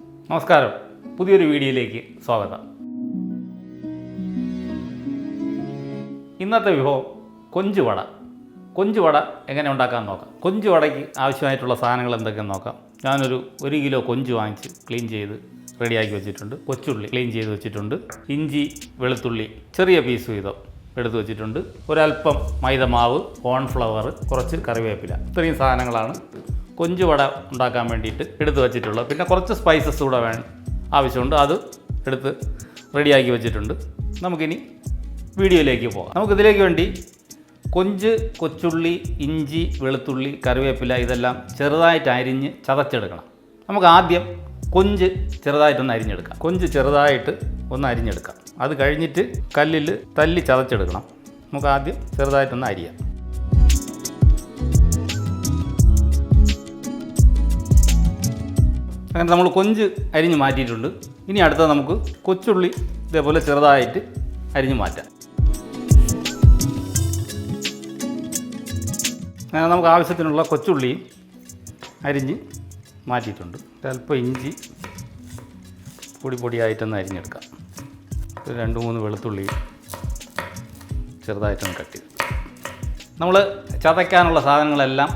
നമസ്കാരം. പുതിയൊരു വീഡിയോയിലേക്ക് സ്വാഗതം. ഇന്നത്തെ വിഭവം കൊഞ്ചുവട. കൊഞ്ചുവട എങ്ങനെ ഉണ്ടാക്കാൻ നോക്കാം? കൊഞ്ചുവടയ്ക്ക് ആവശ്യമായിട്ടുള്ള സാധനങ്ങൾ എന്തൊക്കെയെന്ന് നോക്കാം. ഞാനൊരു ഒരു കിലോ കൊഞ്ച് വാങ്ങിച്ച് ക്ലീൻ ചെയ്ത് റെഡിയാക്കി വെച്ചിട്ടുണ്ട്. കൊച്ചുള്ളി ക്ലീൻ ചെയ്ത് വെച്ചിട്ടുണ്ട്. ഇഞ്ചി വെളുത്തുള്ളി ചെറിയ പീസ് വീതം എടുത്ത് വെച്ചിട്ടുണ്ട്. ഒരല്പം മൈദമാവ് കോൺഫ്ലവർ കുറച്ച് കറിവേപ്പില. ഇത്രയും സാധനങ്ങളാണ് കൊഞ്ച് വട ഉണ്ടാക്കാൻ വേണ്ടിയിട്ട് എടുത്ത് വെച്ചിട്ടുള്ളത്. പിന്നെ കുറച്ച് സ്പൈസസ് കൂടെ വേണം ആവശ്യമുണ്ട്. അത് എടുത്ത് റെഡിയാക്കി വെച്ചിട്ടുണ്ട്. നമുക്കിനി വീഡിയോയിലേക്ക് പോകാം. നമുക്കിതിലേക്ക് വേണ്ടി കൊഞ്ച് കൊച്ചുള്ളി ഇഞ്ചി വെളുത്തുള്ളി കറിവേപ്പില ഇതെല്ലാം ചെറുതായിട്ട് അരിഞ്ഞ് ചതച്ചെടുക്കണം. നമുക്ക് ആദ്യം കൊഞ്ച് ചെറുതായിട്ടൊന്ന് അരിഞ്ഞെടുക്കാം. കൊഞ്ച് ചെറുതായിട്ട് ഒന്ന് അരിഞ്ഞെടുക്കാം. അത് കഴിഞ്ഞിട്ട് കല്ലിൽ തല്ലി ചതച്ചെടുക്കണം. നമുക്ക് ആദ്യം ചെറുതായിട്ടൊന്ന് അരിയാം. അങ്ങനെ നമ്മൾ കൊഞ്ച് അരിഞ്ഞ് മാറ്റിയിട്ടുണ്ട്. ഇനി അടുത്ത നമുക്ക് കൊച്ചുള്ളി ഇതേപോലെ ചെറുതായിട്ട് അരിഞ്ഞ് മാറ്റാം. അങ്ങനെ നമുക്ക് ആവശ്യത്തിനുള്ള കൊച്ചുള്ളിയും അരിഞ്ഞ് മാറ്റിയിട്ടുണ്ട്. അല്പം ഇഞ്ചി പൊടി പൊടിയായിട്ടൊന്ന് അരിഞ്ഞെടുക്കാം. ഒരു രണ്ട് മൂന്ന് വെളുത്തുള്ളി ചെറുതായിട്ടൊന്ന് കട്ട് ചെയ്ത്. നമ്മൾ ചതയ്ക്കാനുള്ള സാധനങ്ങളെല്ലാം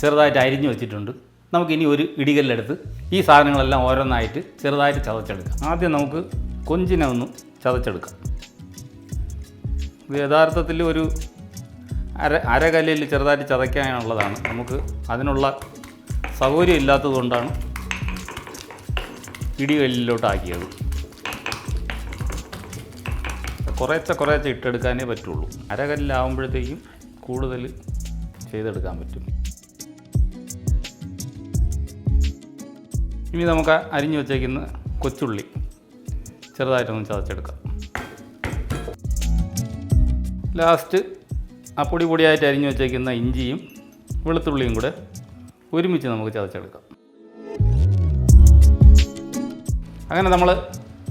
ചെറുതായിട്ട് അരിഞ്ഞു വെച്ചിട്ടുണ്ട്. നമുക്കിനി ഒരു ഇടികല്ലെടുത്ത് ഈ സാധനങ്ങളെല്ലാം ഓരോന്നായിട്ട് ചെറുതായിട്ട് ചതച്ചെടുക്കാം. ആദ്യം നമുക്ക് കൊഞ്ചിനെ ഒന്ന് ചതച്ചെടുക്കാം. ഇത് യഥാർത്ഥത്തിൽ ഒരു അര അരകല്ലിൽ ചെറുതായിട്ട് ചതയ്ക്കാനുള്ളതാണ്. നമുക്ക് അതിനുള്ള സൗകര്യം ഇല്ലാത്തതുകൊണ്ടാണ് ഇടികല്ലിലോട്ടാക്കിയത്. കുറേച്ച കുറേച്ച ഇട്ടെടുക്കാനേ പറ്റുള്ളൂ. അരകല്ലിലാവുമ്പോഴത്തേക്കും കൂടുതൽ ചെയ്തെടുക്കാൻ പറ്റും. ഇനി നമുക്ക് അരിഞ്ഞു വച്ചേക്കുന്ന കൊച്ചുള്ളി ചെറുതായിട്ടൊന്ന് ചതച്ചെടുക്കാം. ലാസ്റ്റ് ആ പൊടി പൊടിയായിട്ട് അരിഞ്ഞു വച്ചേക്കുന്ന ഇഞ്ചിയും വെളുത്തുള്ളിയും കൂടെ ഒരുമിച്ച് നമുക്ക് ചതച്ചെടുക്കാം. അങ്ങനെ നമ്മൾ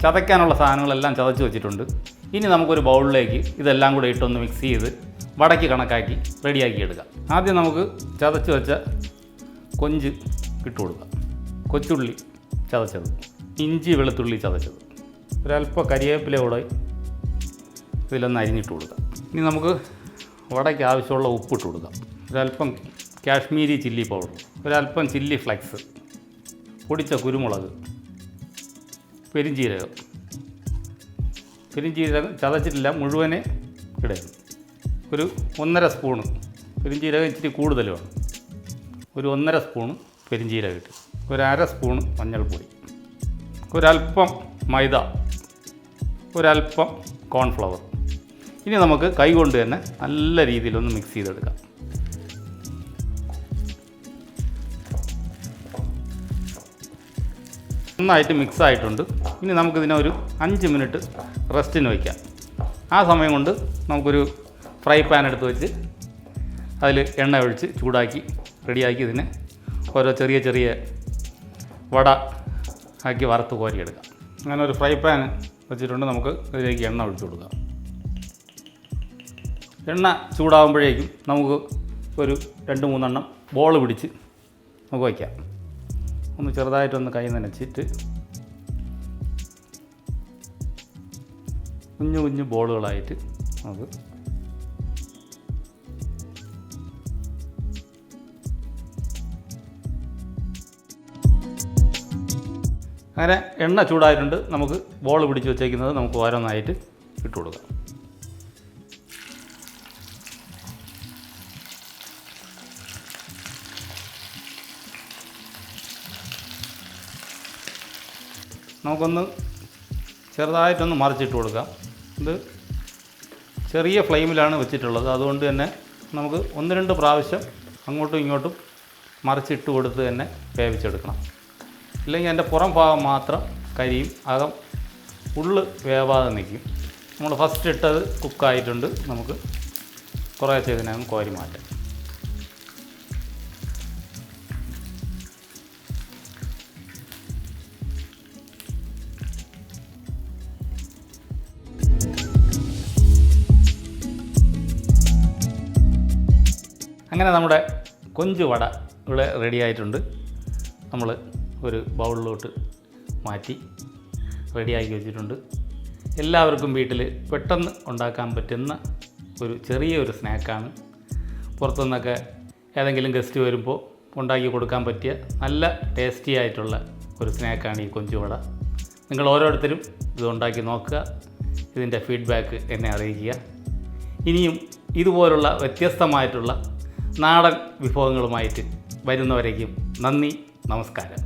ചതയ്ക്കാനുള്ള സാധനങ്ങളെല്ലാം ചതച്ച് വെച്ചിട്ടുണ്ട്. ഇനി നമുക്കൊരു ബൗളിലേക്ക് ഇതെല്ലാം കൂടെ ഇട്ടൊന്ന് മിക്സ് ചെയ്ത് വടക്കി കണക്കാക്കി റെഡിയാക്കി എടുക്കാം. ആദ്യം നമുക്ക് ചതച്ച് വെച്ച കൊഞ്ച് ഇട്ട് കൊടുക്കാം. കൊച്ചുള്ളി ചതച്ചത്. ഇഞ്ചി വെളുത്തുള്ളി ചതച്ചത്. ഒരല്പം കരിയേപ്പില കൂടെ ഇതിലൊന്ന് അരിഞ്ഞിട്ട് കൊടുക്കാം. ഇനി നമുക്ക് വടയ്ക്ക് ആവശ്യമുള്ള ഉപ്പിട്ട് കൊടുക്കാം. ഒരല്പം കാശ്മീരി ചില്ലി പൗഡർ ഒരല്പം ചില്ലി ഫ്ലെക്സ് പൊടിച്ച കുരുമുളക് പെരിഞ്ചീരകം. പെരിഞ്ചീരകം ചതച്ചിട്ടില്ല മുഴുവനെ ഇടരുത്. ഒരു ഒന്നര സ്പൂണ് പെരിഞ്ചീരകം ഇച്ചിരി കൂടുതൽ വേണം. ഒരു ഒന്നര സ്പൂണ് പെരിഞ്ചീരകം ഇട്ട്. ഒരു അര സ്പൂണ് മഞ്ഞൾപ്പൊടി ഒരല്പം മൈദ ഒരല്പം കോൺഫ്ലവർ. ഇനി നമുക്ക് കൈ കൊണ്ട് തന്നെ നല്ല രീതിയിലൊന്ന് മിക്സ് ചെയ്തെടുക്കാം. നന്നായിട്ട് മിക്സ് ആയിട്ടുണ്ട്. ഇനി നമുക്കിതിനെ ഒരു അഞ്ച് മിനിറ്റ് റെസ്റ്റിന് വയ്ക്കാം. ആ സമയം കൊണ്ട് നമുക്കൊരു ഫ്രൈ പാൻ എടുത്ത് വെച്ച് അതിൽ എണ്ണ ഒഴിച്ച് ചൂടാക്കി റെഡിയാക്കി ഇതിനെ ഓരോ ചെറിയ ചെറിയ വട ആക്കി വറുത്ത് കോരിയെടുക്കാം. അങ്ങനെ ഒരു ഫ്രൈ പാൻ വെച്ചിട്ടുണ്ട് നമുക്ക് ഇതിലേക്ക് എണ്ണ ഒഴിച്ചു കൊടുക്കാം. എണ്ണ ചൂടാകുമ്പോഴേക്കും നമുക്ക് ഒരു രണ്ട് മൂന്നെണ്ണം ബോൾ പിടിച്ച് നമുക്ക് വയ്ക്കാം. ഒന്ന് ചെറുതായിട്ടൊന്ന് കൈ നനച്ചിട്ട് കുഞ്ഞു കുഞ്ഞു ബോളുകളായിട്ട് നമുക്ക് അങ്ങനെ എണ്ണ ചൂടായിട്ടുണ്ട്. നമുക്ക് ബോൾ പിടിച്ച് വെച്ചേക്കുന്നത് നമുക്ക് ഓരോന്നായിട്ട് ഇട്ട് കൊടുക്കാം. നമുക്കൊന്ന് ചെറുതായിട്ടൊന്ന് മറിച്ചിട്ട് കൊടുക്കാം. ഇത് ചെറിയ ഫ്ലെയിമിലാണ് വെച്ചിട്ടുള്ളത്. അതുകൊണ്ട് തന്നെ നമുക്ക് ഒന്ന് രണ്ട് പ്രാവശ്യം അങ്ങോട്ടും ഇങ്ങോട്ടും മറിച്ചിട്ട് കൊടുത്ത് തന്നെ വേവിച്ചെടുക്കണം. ഇല്ലെങ്കിൽ അതിന്റെ പുറം ഭാഗം മാത്രം കരിയും അകം ഉള്ള് വേവാതെ നിൽക്കും. നമ്മൾ ഫസ്റ്റ് ഇട്ടത് കുക്കായിട്ടുണ്ട് നമുക്ക് കുറേശ്ശെ ഇതിനകം കോരി മാറ്റാം. അങ്ങനെ നമ്മുടെ കൊഞ്ച് വട ഇവിടെ റെഡി ആയിട്ടുണ്ട്. നമ്മൾ ഒരു ബൗളിലോട്ട് മാറ്റി റെഡിയാക്കി വെച്ചിട്ടുണ്ട്. എല്ലാവർക്കും വീട്ടിൽ പെട്ടെന്ന് ഉണ്ടാക്കാൻ പറ്റുന്ന ഒരു ചെറിയൊരു സ്നാക്കാണ്. പുറത്തുനിന്നൊക്കെ ഏതെങ്കിലും ഗസ്റ്റ് വരുമ്പോൾ ഉണ്ടാക്കി കൊടുക്കാൻ പറ്റിയ നല്ല ടേസ്റ്റി ആയിട്ടുള്ള ഒരു സ്നാക്കാണ് ഈ കൊഞ്ചുവട. നിങ്ങൾ ഓരോരുത്തരും ഇത് ഉണ്ടാക്കി നോക്കുക ഇതിന്റെ ഫീഡ്ബാക്ക് എന്നെ അറിയിക്കുക. ഇനിയും ഇതുപോലുള്ള വ്യത്യസ്തമായിട്ടുള്ള നാടൻ വിഭവങ്ങളുമായിട്ട് വരുന്നവരേക്കും നന്ദി നമസ്കാരം.